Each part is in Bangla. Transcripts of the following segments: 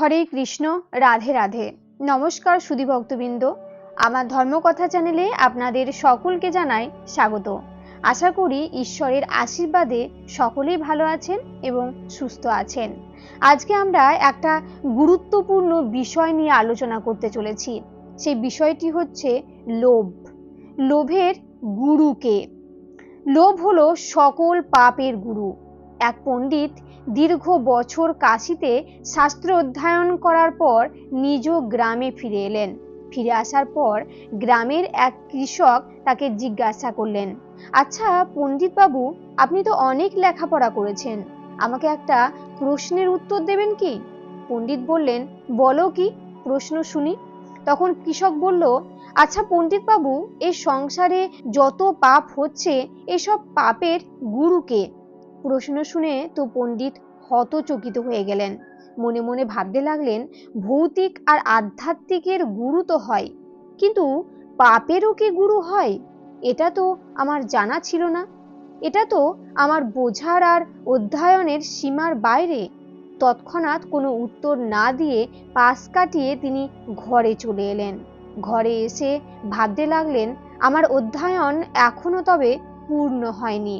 হরে কৃষ্ণ, রাধে রাধে। নমস্কার সুধী ভক্তবৃন্দ। আমার ধর্মকথা চ্যানেলে আপনাদের সকলকে জানাই স্বাগত। আশা করি ঈশ্বরের আশীর্বাদে সকলেই ভালো আছেন এবং সুস্থ আছেন। আজকে আমরা একটা গুরুত্বপূর্ণ বিষয় নিয়ে আলোচনা করতে চলেছি। সেই বিষয়টি হচ্ছে লোভ। লোভের গুরুকে। লোভ হলো সকল পাপের গুরু। এক পণ্ডিত দীর্ঘ বছর কাশিতে শাস্ত্র অধ্যয়ন করার পর নিজ গ্রামে ফিরে এলেন। ফিরে আসার পর গ্রামের এক কৃষক তাকে জিজ্ঞাসা করলেন আচ্ছা পণ্ডিত বাবু আপনি তো অনেক লেখাপড়া করেছেন। আমাকে একটা প্রশ্নের উত্তর দেবেন কি? পণ্ডিত বললেন, বলো কি? প্রশ্ন শুনি। তখন কৃষক বলল আচ্ছা পণ্ডিত বাবু এই সংসারে যত পাপ হচ্ছে, এসব পাপের গুরুকে প্রশ্ন শুনে তো পণ্ডিত হতচকিত হয়ে গেলেন। মনে মনে ভাবতে লাগলেন, ভৌতিক আর আধ্যাত্মিকের গুরু তো হয়, কিন্তু পাপেরও কি গুরু হয়? এটা তো আমার জানা ছিল না। এটা তো আমার বোঝার আর অধ্যয়নের সীমার বাইরে। তৎক্ষণাৎ কোনো উত্তর না দিয়ে পাশ কাটিয়ে তিনি ঘরে চলে এলেন। ঘরে এসে ভাবতে লাগলেন, আমার অধ্যয়ন এখনও তবে পূর্ণ হয়নি।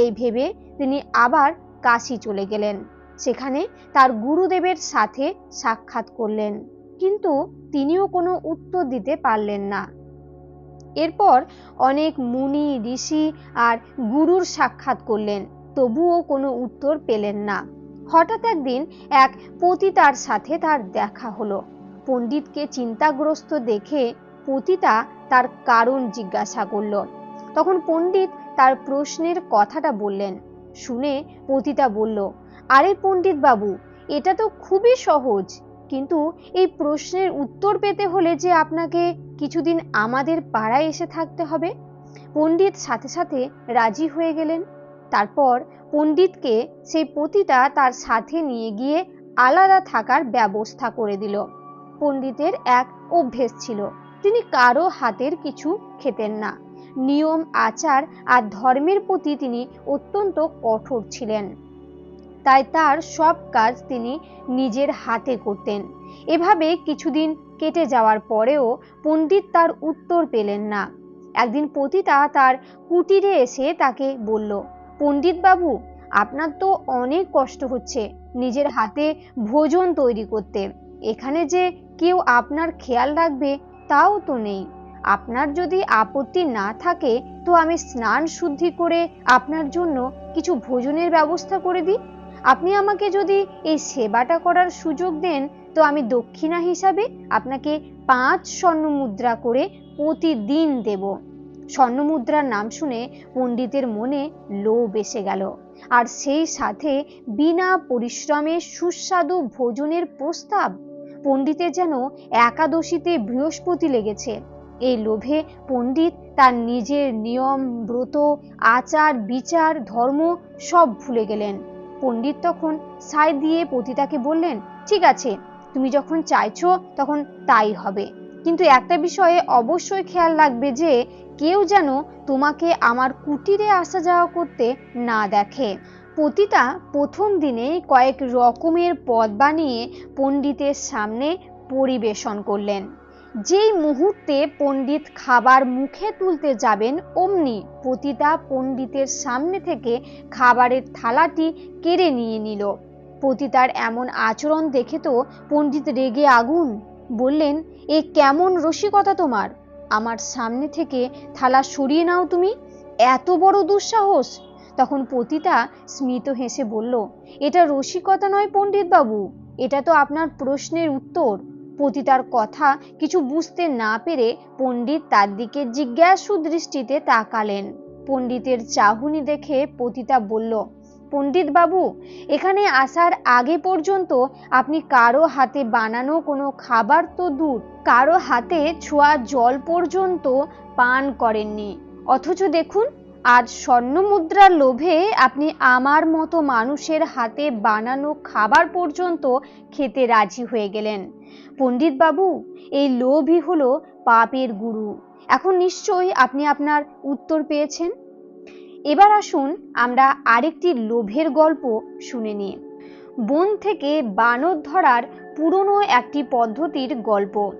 এই ভেবে তিনি আবার কাশি চলে গেলেন। সেখানে তার গুরুদেবের সাথে সাক্ষাৎ করলেন। কিন্তু তিনিও কোনো উত্তর দিতে পারলেন না। এরপর অনেক মুনি, ঋষি আর গুরুর সাক্ষাৎ করলেন, তবুও কোনো উত্তর পেলেন না। হঠাৎ একদিন এক পতিতার সাথে তার দেখা হলো। পণ্ডিতকে চিন্তাগ্রস্ত দেখে পতিতা তার কারণ জিজ্ঞাসা করল। তখন পণ্ডিত তার প্রশ্নের কথাটা বললেন শুনে পতিতা বলল, আরে পণ্ডিত বাবু, এটা তো খুবই সহজ। কিন্তু এই প্রশ্নের উত্তর পেতে হলে যে আপনাকে কিছুদিন আমাদের পাড়ায় এসে থাকতে হবে? পণ্ডিত সাথে সাথে রাজি হয়ে গেলেন। তারপর পণ্ডিতকে সেই পতিতা তার সাথে নিয়ে গিয়ে আলাদা থাকার ব্যবস্থা করে দিল। পণ্ডিতের এক অভ্যেস ছিল, তিনি কারও হাতের কিছু খেতেন না। নিয়ম, আচার আর ধর্মের প্রতি তিনি অত্যন্ত কঠোর ছিলেন। তাই তার সব কাজ তিনি নিজের হাতে করতেন। এভাবে কিছুদিন কেটে যাওয়ার পরেও পণ্ডিত তার উত্তর পেলেন না। একদিন পতিতা তার কুটিরে এসে তাকে বলল, পণ্ডিত বাবু, আপনার তো অনেক কষ্ট হচ্ছে নিজের হাতে ভোজন তৈরি করতে। এখানে যে কেউ আপনার খেয়াল রাখবে তাও তো নেই। আপনার যদি আপত্তি না থাকে, তো আমি স্নান শুদ্ধি করে আপনার জন্য কিছু ভোজনের ব্যবস্থা করে দিই। আপনি আমাকে যদি এই সেবাটা করার সুযোগ দেন, তো আমি দক্ষিণা হিসাবে আপনাকে পাঁচ স্বর্ণ মুদ্রা করে প্রতিদিন দেব। স্বর্ণ মুদ্রার নাম শুনে পণ্ডিতের মনে লোভ এসে গেল। আর সেই সাথে বিনা পরিশ্রমে সুস্বাদু ভোজনের প্রস্তাব। পণ্ডিতের যেন একাদশীতে বৃহস্পতি লেগেছে। এই লোভে পণ্ডিত তার নিজের নিয়ম, ব্রত, আচার, বিচার, ধর্ম সব ভুলে গেলেন। পণ্ডিত তখন সায় দিয়ে পতিতাকে বললেন, ঠিক আছে, তুমি যখন চাইছো তখন তাই হবে। কিন্তু একটা বিষয়ে অবশ্যই খেয়াল রাখবে যে, কেউ যেন তোমাকে আমার কুটিরে আসা যাওয়া করতে না দেখে। পতিতা প্রথম দিনে কয়েক রকমের পদ বানিয়ে পণ্ডিতের সামনে পরিবেশন করলেন। যেই মুহূর্তে পণ্ডিত খাবার মুখে তুলতে যাবেন, অমনি পতিতা পণ্ডিতের সামনে থেকে খাবারের থালাটি কেড়ে নিয়ে নিল। পতিতার এমন আচরণ দেখে তো পণ্ডিত রেগে আগুন। বললেন, এ কেমন রসিকতা তোমার? আমার সামনে থেকে থালা সরিয়ে নাও তুমি। এত বড় দুঃসাহস! তখন পতিতা স্মিত হেসে বলল, এটা রসিকতা নয় পণ্ডিত বাবু এটা তো আপনার প্রশ্নের উত্তর। পতিতার কথা কিছু বুঝতে না পেরে পণ্ডিত তার দিকে জিজ্ঞাসু দৃষ্টিতে তাকালেন। পণ্ডিতের চাহুনি দেখে পতিতা বলল, পণ্ডিত বাবু, এখানে আসার আগে পর্যন্ত আপনি কারও হাতে বানানো কোনো খাবার তো দূর। কারও হাতে ছোঁয়া জল পর্যন্ত পান করেননি। অথচ দেখুন, আজ স্বর্ণ মুদ্রার লোভে আপনি আমার মতো মানুষের হাতে বানানো খাবার পর্যন্ত খেতে রাজি হয়ে গেলেন। পণ্ডিত বাবু এই লোভই হলো পাপের গুরু। এখন নিশ্চয়ই আপনি আপনার উত্তর পেয়েছেন? এবার আসুন আমরা আরেকটি লোভের গল্প শুনে নিই। বন থেকে বানর ধরার পুরনো একটি পদ্ধতির গল্প।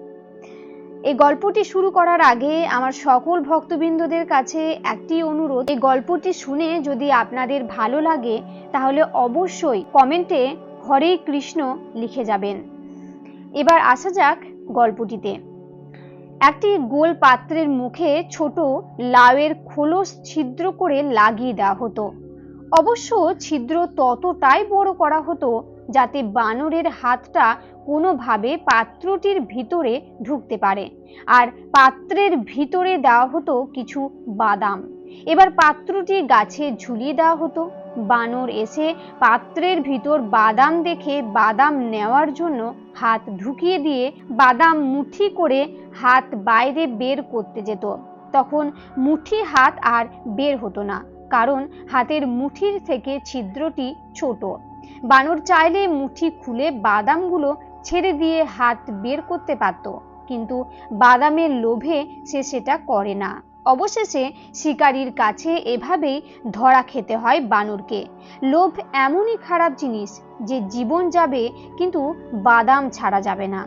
এই গল্পটি শুরু করার আগে আমার সকল ভক্তবৃন্দদের কাছে একটি অনুরোধ। এই গল্পটি শুনে যদি আপনাদের ভালো লাগে, তাহলে অবশ্যই কমেন্টে হরে কৃষ্ণ লিখে যাবেন। এবার আসা যাক গল্পটিতে। একটি গোল পাত্রের মুখে ছোট লাউয়ের খোলস ছিদ্র করে লাগিয়ে দেওয়া হতো। অবশ্য ছিদ্র ততটাই বড় করা হতো যাতে বানরের হাতটা কোনোভাবে পাত্রটির ভিতরে ঢুকতে পারে। আর পাত্রের ভিতরে দেওয়া হতো কিছু বাদাম। এবার পাত্রটি গাছে ঝুলিয়ে দেওয়া হতো। বানর এসে পাত্রের ভিতর বাদাম দেখে বাদাম নেওয়ার জন্য হাত ঢুকিয়ে দিয়ে বাদাম মুঠি করে হাত বাইরে বের করতে যেত। তখন মুঠি হাত আর বের হতো না, কারণ হাতের মুঠির থেকে ছিদ্রটি ছোট। বানর চাইলে মুঠি খুলে বাদামগুলো ছেড়ে দিয়ে হাত বের করতে পারত, কিন্তু বাদামের লোভে সে সেটা করে না। অবশেষে শিকারীর কাছে এভাবেই ধরা খেতে হয় বানরকে। লোভ এমনই খারাপ জিনিস যে জীবন যাবে কিন্তু বাদাম ছাড়া যাবে না।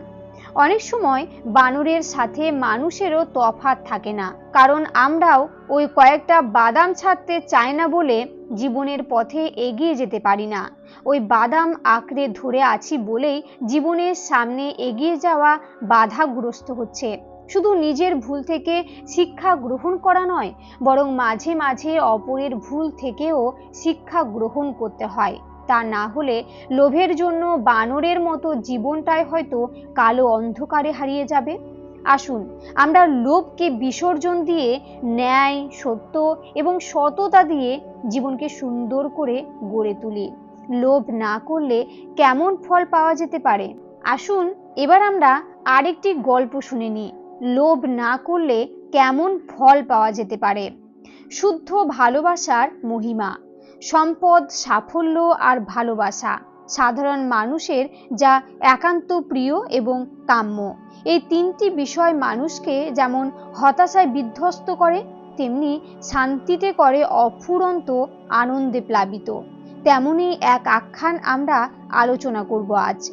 অনেক সময় বানরের সাথে মানুষেরও তফাৎ থাকে না, কারণ আমরাও ওই কয়েকটা বাদাম ছাড়তে চাই না বলে জীবনের পথে এগিয়ে যেতে পারি না। ওই বাদাম আঁকড়ে ধরে আছি বলেই জীবনের সামনে এগিয়ে যাওয়া বাধাগ্রস্ত হচ্ছে। শুধু নিজের ভুল থেকে শিক্ষা গ্রহণ করা নয়, বরং মাঝে মাঝে অপরের ভুল থেকেও শিক্ষা গ্রহণ করতে হয়। তা না হলে লোভের জন্য বানরের মতো জীবনটাই হয়তো কালো অন্ধকারে হারিয়ে যাবে। আসুন, আমরা লোভকে বিসর্জন দিয়ে, ন্যায়, সত্য এবং সততা দিয়ে জীবনকে সুন্দর করে গড়ে তুলি। লোভ না করলে কেমন ফল পাওয়া যেতে পারে? আসুন, এবার আমরা আরেকটি গল্প শুনে নিই। লোভ না করলে কেমন ফল পাওয়া যেতে পারে? শুদ্ধ ভালোবাসার মহিমা, সম্পদ, সাফল্য আর ভালোবাসা, সাধারণ মানুষের যা একান্ত প্রিয় এবং কাম্য। এই তিনটি বিষয় মানুষকে যেমন হতাশায় বিধ্বস্ত করে, তেমনি শান্তিতে করে অফুরন্ত আনন্দে প্লাবিত। তেমনি এক আখ্যান আমরা আলোচনা করব আজ।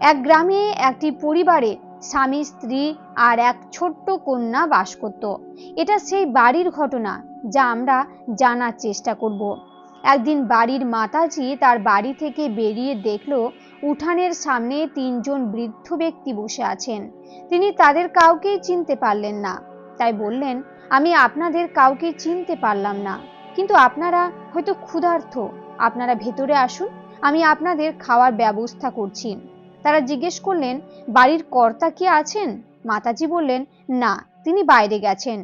এক গ্রামে একটি পরিবারে স্বামী, স্ত্রী আর এক ছোট্ট কন্যা বাস করত। এটা সেই বাড়ির ঘটনা যা আমরা জানার চেষ্টা করব। একদিন বাড়ির মাতাজি তার বাড়ি থেকে বেরিয়ে দেখল উঠানের সামনে তিনজন বৃদ্ধ ব্যক্তি বসে আছেন। তিনি তাদের কাউকেই চিনতে পারলেন না। তাই বললেন, আমি আপনাদের কাউকে চিনতে পারলাম না। কিন্তু আপনারা হয়তো ক্ষুধার্থ আপনারা ভেতরে আসুন, আমি আপনাদের খাওয়ার ব্যবস্থা করছি। তারা জিজ্ঞেস করলেন, বাড়ির কর্তা কি আছেন? মাতাজি বললেন, না, তিনি বাইরে গেছেন।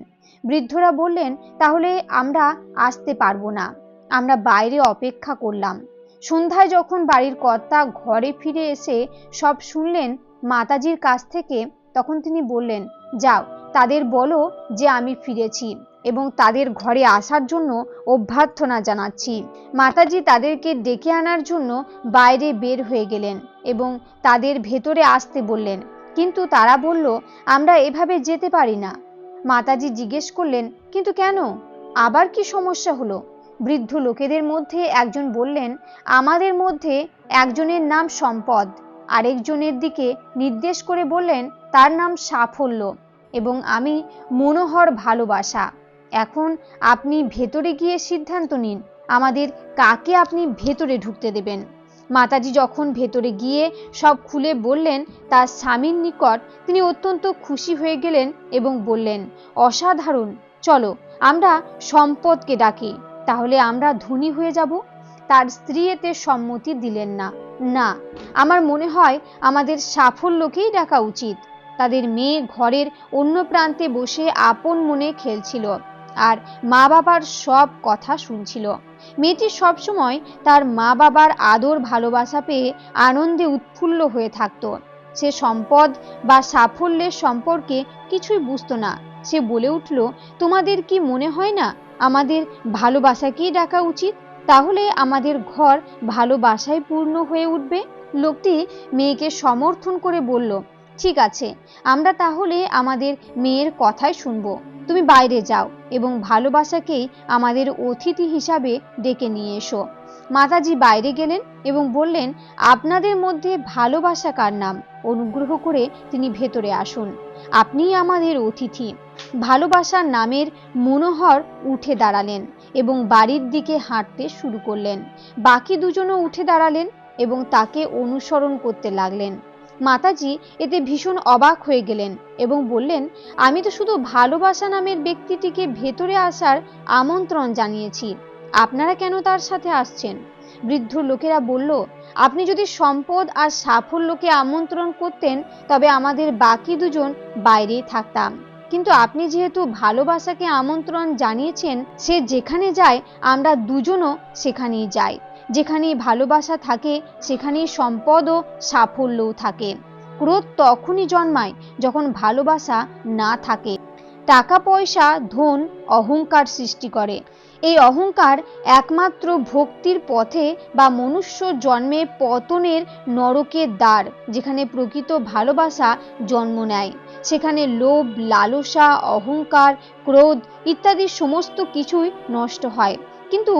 বৃদ্ধরা বললেন, তাহলে আমরা আসতে পারব না, আমরা বাইরে অপেক্ষা করলাম। সন্ধ্যায় যখন বাড়ির কর্তা ঘরে ফিরে এসে সব শুনলেন মাতাজির কাছ থেকে, তখন তিনি বললেন, যাও, তাদের বলো যে আমি ফিরেছি এবং তাদের ঘরে আসার জন্য অভ্যর্থনা জানাচ্ছি। মাতাজি তাদেরকে ডেকে আনার জন্য বাইরে বের হয়ে গেলেন। এবং তাদের ভেতরে আসতে বললেন, কিন্তু তারা বলল, আমরা এভাবে যেতে পারি না। মাতাজি জিজ্ঞেস করলেন, কিন্তু কেন? আবার কি সমস্যা হলো? বৃদ্ধ লোকেদের মধ্যে একজন বললেন, আমাদের মধ্যে একজনের নাম সম্পদ, আরেকজনের দিকে নির্দেশ করে বললেন, তার নাম সাফল্য এবং আমি মনোহর ভালোবাসা। এখন আপনি ভেতরে গিয়ে সিদ্ধান্ত নিন, আমাদের কাকে আপনি ভেতরে ঢুকতে দেবেন? মাতাজি যখন ভেতরে গিয়ে সব খুলে বললেন, তার স্বামীর নিকট তিনি অত্যন্ত খুশি হয়ে গেলেন এবং বললেন, অসাধারণ, চলো আমরা সম্পদকে ডাকি, তাহলে আমরা ধনী হয়ে যাব। তার স্ত্রী এতে সম্মতি দিলেন না। না, আমার মনে হয় আমাদের সাফল্যকেই ডাকা উচিত। তাদের মেয়ে ঘরের অন্য প্রান্তে বসে আপন মনে খেলছিল। আর মা বাবার সব কথা শুনছিল। মেয়েটি সবসময় তার মা বাবার আদর ভালোবাসা পেয়ে আনন্দে উৎফুল্ল হয়ে থাকতো। সে সম্পদ বা সাফল্যের সম্পর্কে কিছুই বুঝতো না। সে বলে উঠল, তোমাদের কি মনে হয় না আমাদের ভালোবাসাকেই ডাকা উচিত? তাহলে আমাদের ঘর ভালোবাসায় পূর্ণ হয়ে উঠবে? লোকটি মেয়েকে সমর্থন করে বলল ঠিক আছে, আমরা তাহলে আমাদের মেয়ের কথাই শুনব। তুমি বাইরে যাও এবং ভালোবাসাকেই আমাদের অতিথি হিসাবে ডেকে নিয়ে এসো। মাতাজি বাইরে গেলেন এবং বললেন, আপনাদের মধ্যে ভালোবাসা কার নাম? অনুগ্রহ করে তিনি ভেতরে আসুন। আপনিই আমাদের অতিথি। ভালোবাসার নামের মনোহর উঠে দাঁড়ালেন এবং বাড়ির দিকে হাঁটতে শুরু করলেন। বাকি দুজনও উঠে দাঁড়ালেন এবং তাকে অনুসরণ করতে লাগলেন। মাতাজি এতে ভীষণ অবাক হয়ে গেলেন এবং বললেন, আমি তো শুধু ভালোবাসা নামের ব্যক্তিটিকে ভেতরে আসার আমন্ত্রণ জানিয়েছি। আপনারা কেন তার সাথে আসছেন? বৃদ্ধ লোকেরা বলল, আপনি যদি সম্পদ আর সাফল্যকে আমন্ত্রণ করতেন, তবে আমাদের বাকি দুজন বাইরেই থাকতাম। কিন্তু আপনি যেহেতু ভালোবাসাকে আমন্ত্রণ জানিয়েছেন, সে যেখানে যায়, আমরা দুজনও সেখানেই যাই। যেখানেই ভালোবাসা থাকে সেখানেই সম্পদ ও সাফল্যও থাকে। ক্রোধ তখনই জন্মায় যখন ভালোবাসা না থাকে। টাকা, পয়সা, ধন, অহংকার সৃষ্টি করে। এই অহংকার একমাত্র ভক্তির পথে বা মনুষ্য জন্মে পতনের নরকের দ্বার, যেখানে প্রকৃত ভালোবাসা জন্ম নেয়। সেখানে লোভ, লালসা, অহংকার, ক্রোধ ইত্যাদি সমস্ত কিছুই নষ্ট হয়। কিন্তু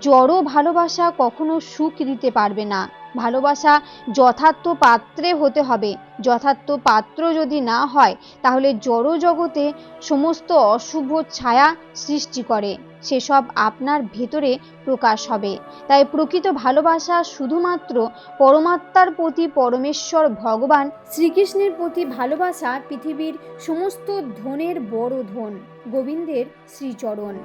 জড় ভালোবাসা কখনো সুখ দিতে পারবে না। ভালোবাসা যথার্থ পাত্রে হতে হবে। যথার্থ পাত্র যদি না হয়, তাহলে জড় জগতে সমস্ত অশুভ ছায়া সৃষ্টি করে। সেসব আপনার ভেতরে প্রকাশ হবে। তাই প্রকৃত ভালোবাসা শুধুমাত্র পরমাত্মার প্রতি পরমেশ্বর ভগবান শ্রীকৃষ্ণের প্রতি ভালোবাসা পৃথিবীর সমস্ত ধনের বড় ধন। গোবিন্দের শ্রীচরণ।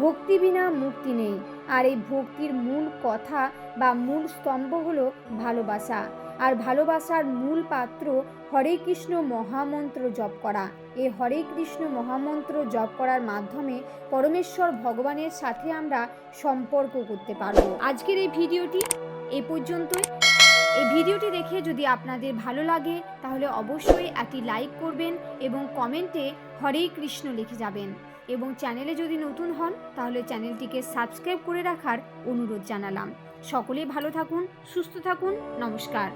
ভক্তি বিনা মুক্তি নেই। আর এই ভক্তির মূল কথা বা মূল স্তম্ভ হলো ভালোবাসা। আর ভালোবাসার মূল পাত্র হরে কৃষ্ণ মহামন্ত্র জপ করা। এই হরে কৃষ্ণ মহামন্ত্র জপ করার মাধ্যমে পরমেশ্বর ভগবানের সাথে আমরা সম্পর্ক করতে পারব। আজকের এই ভিডিওটি এ পর্যন্তই। এই ভিডিওটি দেখে যদি আপনাদের ভালো লাগে, তাহলে অবশ্যই একটি লাইক করবেন এবং কমেন্টে হরে কৃষ্ণ লিখে যাবেন। এবং চ্যানেলে যদি নতুন হন, তাহলে চ্যানেলটিকে সাবস্ক্রাইব করে রাখার অনুরোধ জানালাম। সকলেই ভালো থাকুন, সুস্থ থাকুন, নমস্কার।